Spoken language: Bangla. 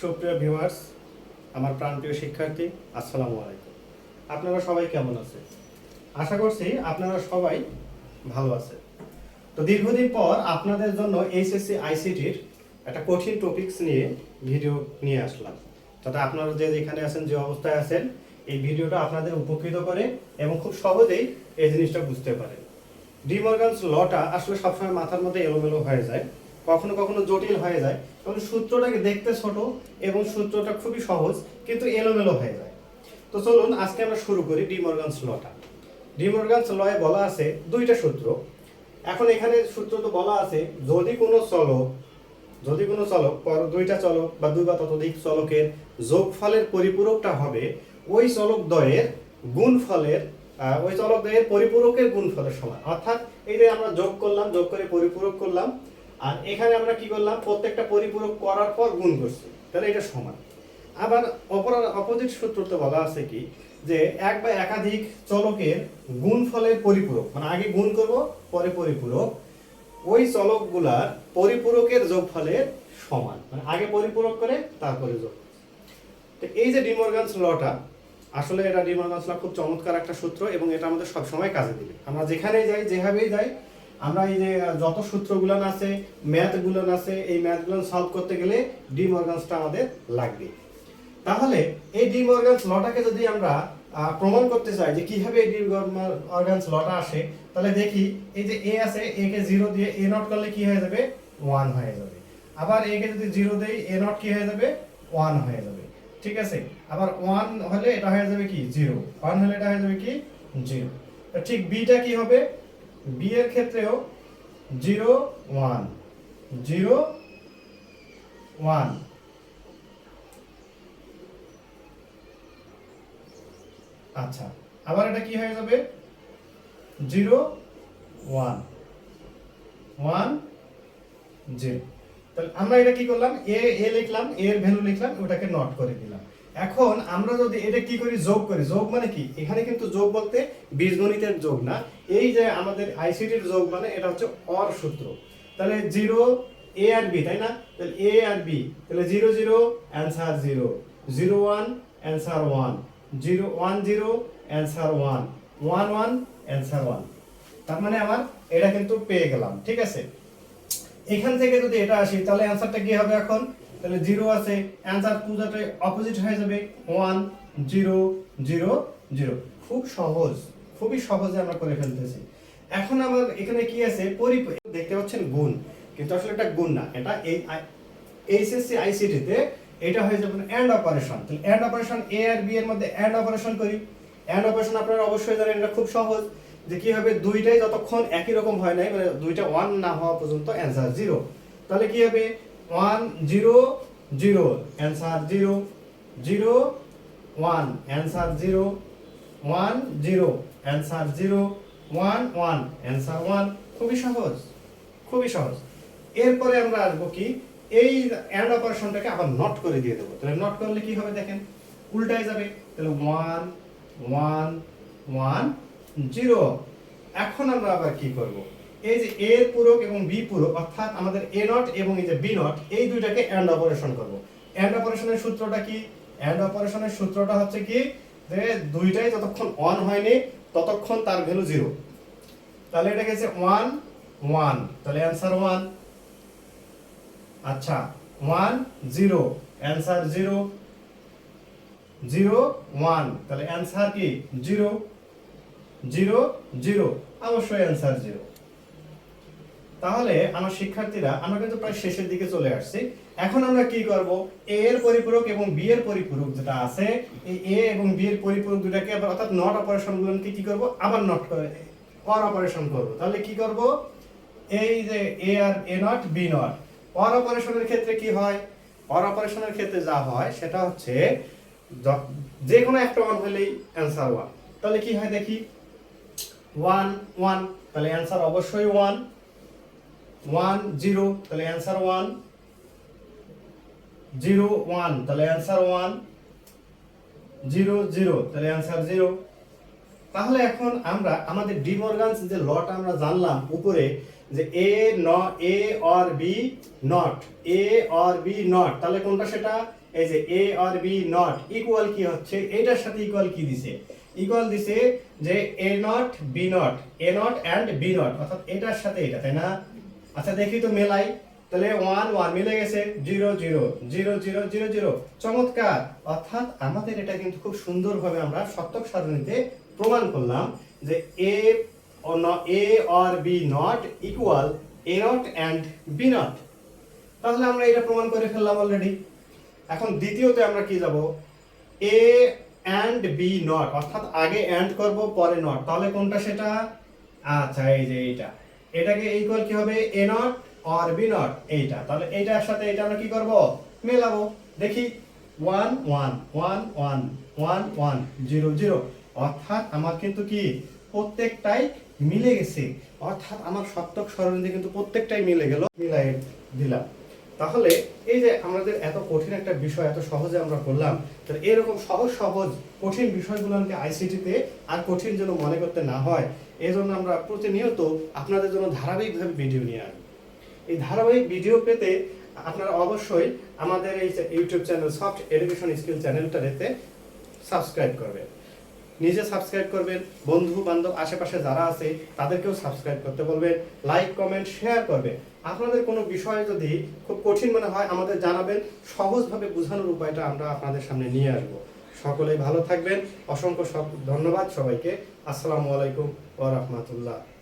সুপ্রিয় ভিউয়ার্স, আমার প্রাণপ্রিয় শিক্ষার্থী, আসসালামু আলাইকুম। আপনারা সবাই কেমন আছেন? আশা করছি আপনারা সবাই ভালো আছেন। তো দীর্ঘদিন পর আপনাদের জন্য এইচএসসি, আইসিটির একটা কঠিন টপিকস নিয়ে ভিডিও নিয়ে আসলাম। যাতে আপনারা যে যেখানে আছেন, যে অবস্থায় আছেন, এই ভিডিওটা আপনাদের উপকৃত করে এবং খুব সহজেই এই জিনিসটা বুঝতে পারেন। ডিমর্গানস লটা আসলে সবসময় মাথার মধ্যে এলোমেলো হয়ে যায়। কখনো কখনো জটিল হয়ে যায়। এবং সূত্রটাকে দেখতে ছোট এবং সূত্রটা খুবই সহজ, কিন্তু এলোমেলো হয়ে যায়। তো চলুন আজকে আমরা শুরু করি ডিমর্গানস লটা। ডিমর্গানস লয়ে বলা আছে দুইটা সূত্র। এখন এখানে সূত্র তো বলা আছে, যদি কোনো চলক, যদি কোনো চলক পর দুইটা চলক বা দুই বা ততোধিক চলকের যোগফলের পরিপূরকটা হবে, ওই চলক দ্বয়ের গুণফলের ওই চলক দ্বয়ের পরিপূরকের গুণফলের সমান। অর্থাৎ এই যে আমরা যোগ করলাম, যোগ করে পরিপূরক করলাম আর এখানে আমরা কি করলাম? প্রত্যেকটা পরিপূরক করার পর গুণ করছি। তাহলে এটা সমান। আবার অপর অপোজিট সূত্রতে বলা আছে কি? যে এক বা একাধিক চলকের গুণফলের পরিপূরক মানে আগে গুণ করব, পরে পরিপূরক, ওই চলকগুলার পরিপূরকের যোগ যোগফলের সমান। মানে আগে পরিপূরক করে তারপরে যোগ। তো এই যে ডিমর্গানস লটা, আসলে এটা ডিমর্গানস ল খুব চমৎকার একটা সূত্র এবং এটা আমাদের সব সময় কাজে দিবে। আমরা যেখানেই যাই, যেভাবেই যাই আমরা এই যে যত সূত্রগুলো আছে ম্যাথগুলো আছে, এই ম্যাথগুলো সলভ করতে গেলে ডিমর্গানসটা আমাদের লাগবে। তাহলে এই ডিমর্গানস লটাকে যদি আমরা প্রমাণ করতে চাই যে কীভাবে এই ডিমর্গানস লটা আসে, তাহলে দেখি এই যে এ আছে, এ কে জিরো দিয়ে এ নট করলে কি হয়ে যাবে? ওয়ান হয়ে যাবে। আবার এ কে যদি জিরো দেই, এ নট কি হয়ে যাবে? ওয়ান হয়ে যাবে। ঠিক আছে? আবার ওয়ান হলে এটা হয়ে যাবে কি? জিরো। ওয়ান হলে এটা হয়ে যাবে কি? জিরো। ঠিক বিটা কি হবে? বি এর ক্ষেত্রেও জিরো ওয়ান জিরো ওয়ান আচ্ছা আবার এটা কি হয়ে যাবে? জিরো ওয়ান ওয়ান জিরো তাহলে আমরা এটা কি করলাম? এ এ লিখলাম এর ভ্যালু লিখলাম, ওটাকে নট করে দিলাম। এখন আমরা যদি এটা কি করি, যোগ করি, যোগ মানে কি? এখানে কিন্তু যোগ বলতে বীজগণিতের যোগ না। এই যে আমাদের আইসিটির যোগ মানে এটা হচ্ছে অর সূত্র। তাহলে জিরো এ আর বি তাই না? তাহলে এ আর বি তাহলে zero zero answer zero. Zero one answer one. Zero one zero answer one. One one answer one. তার মানে আমার এটা কিন্তু পেয়ে গেলাম, ঠিক আছে? এখান থেকে যদি এটা আসি, তাহলে অ্যান্সারটা কি হবে এখন? তাহলে জিরো আছে অ্যান্সার পূজাতে অপোজিট হয়ে যাবে ওয়ান জিরো জিরো জিরো খুব সহজ, খুবই সহজে আমরা করে ফেলতেছি। এখন আমার এখানে কি আছে? পরি দেখতে পাচ্ছেন গুণ, কিন্তু আসলে এটা গুণ না, এটা এই এইচএসসি আইসিটিতে এটা হয়ে যাবে অ্যান্ড অপারেশন তাহলে এন্ড অপারেশন এ আর বি এর মধ্যে এন্ড অপারেশন করি। এন্ড অপারেশন আপনারা অবশ্যই জানেন, এটা খুব সহজ, যে কি হবে, দুইটাই যতক্ষণ একই রকম হয় নাই মানে দুইটা ওয়ান না হওয়া পর্যন্ত অ্যান্সার জিরো তাহলে কি হবে? One zero zero answer zero zero one answer zero one zero answer zero one one answer one খুবই সহজ খুবই সহজ। এরপরে আমরা আসব কি? এই অ্যান্ড অপারেশনটাকে আবার নট করে দিয়ে দেবো। তাহলে নট করলে কি হবে দেখেন? উল্টায় যাবে। তাহলে ওয়ান ওয়ান ওয়ান জিরো এখন আমরা আবার কি করব? এই যে এ এর পূরক এবং বি পূরক, অর্থাৎ আমাদের এ নট এবং এই যে বি নট, এই দুইটাকে অ্যান্ড অপারেশন করব। অ্যান্ড অপারেশনের সূত্রটা কি? অ্যান্ড অপারেশনের সূত্রটা হচ্ছে কি? যে দুইটাই যতক্ষণ অন হয়নি, ততক্ষণ তার ভ্যালু জিরো তাহলে এটা গেছে ওয়ান ওয়ান তাহলে অ্যান্সার ওয়ান আচ্ছা one zero answer zero zero one তাহলে অ্যান্সার কি? জিরো জিরো জিরো অবশ্যই অ্যান্সার জিরো তাহলে আমার শিক্ষার্থীরা, আমরা কিন্তু প্রায় শেষের দিকে চলে আসছি। এখন আমরা কি করব? এ এর পরিপূরক এবং বি এর পরিপূরক যেটা আছে, এই এ এবং বি এর পরিপূরক দুটাকে আবার অর্থাৎ নট অপারেশন গুলোকে কি করব? আবার নট করে অর অপারেশন করব। তাহলে কি করব? এই যে A R A not B not or অপারেশনের ক্ষেত্রে কি হয়? অর অপারেশনের ক্ষেত্রে যা হয়, সেটা হচ্ছে য- যে কোনো একটা ওয়ান হলেই অ্যান্সার ওয়ান তাহলে কি হয় দেখি? ওয়ান ওয়ান তাহলে অ্যান্সার অবশ্যই ওয়ান ওয়ান জিরো, তাহলে অ্যান্সার ওয়ান জিরো ওয়ান, তাহলে অ্যান্সার ওয়ান জিরো জিরো, তাহলে অ্যান্সার জিরো তাহলে এখন আমরা, আমাদের ডিমর্গানস যে লটা আমরা জানলাম উপরে, যে এ ন A or B not A or B not তাহলে কোনটা সেটা? এই যে A or B not equal কি হচ্ছে? এটার সাথে ইকুয়াল কি দিছে? ইকুয়াল দিছে যে A not B not A not and B not অর্থাৎ এটার সাথে এটা, তাই না? আচ্ছা দেখি তো মেলাই। তাহলে ওয়ান ওয়ান মিলে গেছে zero zero zero zero zero zero. চমৎকার। অর্থাৎ আমাদের এটা কিন্তু খুব সুন্দরভাবে আমরা সত্যক সারণীতে প্রমাণ করলাম যে A A or B not equal A not and B not. তাহলে আমরা এটা প্রমাণ করে ফেললাম অলরেডি এখন দ্বিতীয়তে আমরা কি যাব? এ অ্যান্ড বি নট, অর্থাৎ আগে অ্যান্ড করব, পরে নট। তাহলে কোনটা সেটা? আচ্ছা এই যে এইটা। এটাকে ইকুয়াল কি হবে? A not or B not এইটা। তাহলে এইটার সাথে এটা আমরা কি করব? মেলাবো। দেখি। One one one one one one zero zero অর্থাৎ আমার কিন্তু কি? প্রত্যেকটাই মিলে গেছে। অর্থাৎ আমার সত্যক সরণিতে কিন্তু প্রত্যেকটাই মিলে গেল। মিলাই দিলাম। তাহলে এই যে আমাদের এত কঠিন একটা বিষয়, এত সহজে আমরা করলাম তাহলে এরকম সহজ সহজ কঠিন বিষয়গুলোকে আইসিটিতে আর কঠিন যেন মনে করতে না হয় এই জন্য আমরা প্রতিনিয়ত আপনাদের জন্য ধারাবাহিকভাবে ভিডিও নিয়ে আসব। এই ধারাবাহিক ভিডিও পেতে আপনারা অবশ্যই আমাদের এই YouTube channel Soft Education Skill চ্যানেলটা চ্যানেলটাতে সাবস্ক্রাইব করবেন। নিজে সাবস্ক্রাইব করবেন। বন্ধু বান্ধব, আশেপাশে যারা আছে, তাদেরকেও সাবস্ক্রাইব করতে বলবেন লাইক কমেন্ট শেয়ার করবেন। আপনাদের কোনো বিষয় যদি খুব কঠিন মনে হয়, আমাদের জানাবেন। সহজভাবে বোঝানোর উপায়টা আমরা আপনাদের সামনে নিয়ে আসব। সকলেই ভালো থাকবেন। অসংখ্য সব ধন্যবাদ সবাইকে। আসসালামু আলাইকুম ওয়া রাহমাতুল্লাহ।